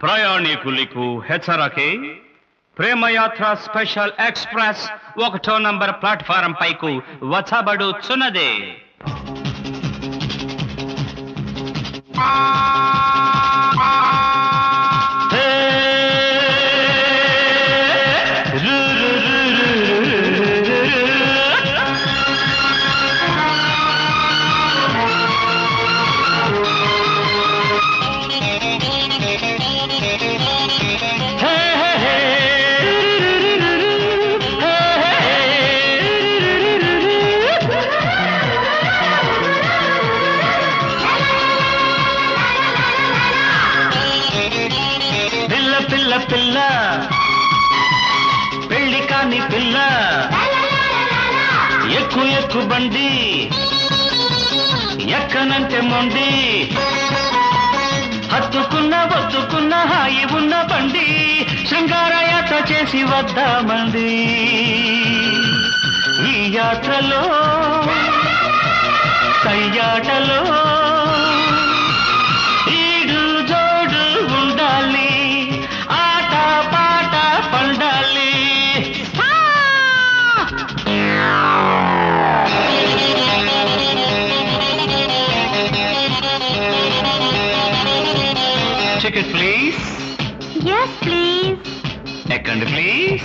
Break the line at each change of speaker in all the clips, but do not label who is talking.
ప్రయాణికులకు హెచ్చరకే ప్రేమయాత్ర స్పెషల్ ఎక్స్ప్రెస్ ఒకటో నంబర్ ప్లాట్ఫారం పైకు వచ్చబడుచున్నదే పిల్ల. పెళ్ళి కాని పిల్ల. ఎక్కు ఎక్కు బండి. ఎక్కనంటే మొండి. హత్తుకున్న వత్తుకున్న హాయి ఉన్న బండి. శృంగార యాత్ర చేసి వద్దామంది ఈ యాత్రలో కయ్యాటలో టికెట్ ప్లీజ్
ఎస్ ప్లీజ్
ఎక్కండి ప్లీజ్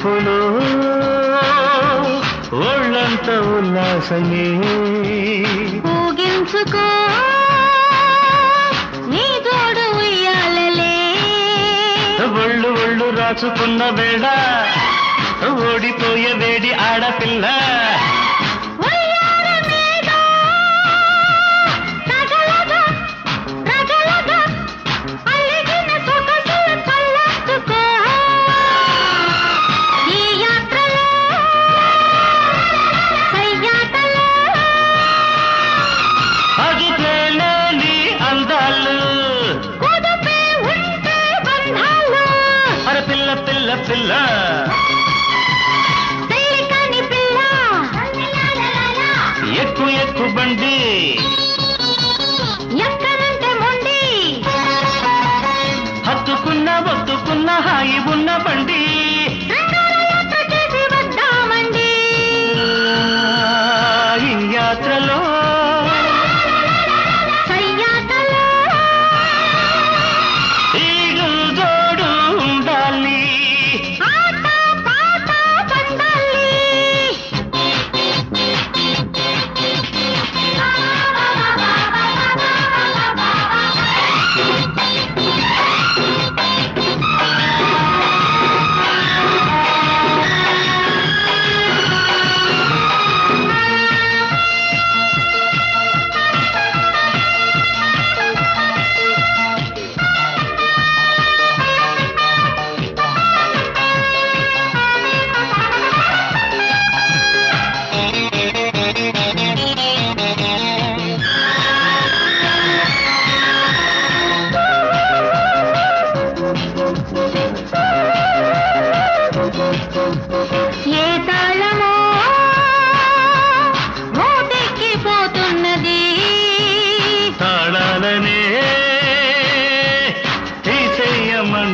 ఊపులో ఒళ్ళంత ఉల్లాసమే.
ఊగించుకో నీ తోడు ఉయ్యాలలే.
ఒళ్ళు ఒళ్ళు రాచుకున్న వేళ ఓడిపోయే వేడి ఆడపిల్ల. పిల్ల పిల్ల ఎక్కు ఎక్కు బండి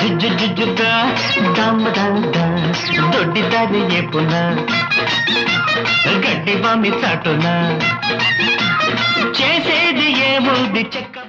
జుజ్జు జుజ్జుగా దమ్మ దొడ్డి దారి ఎప్పున గడ్డి బామి చాటున చేసేది ఏముంది చెక్క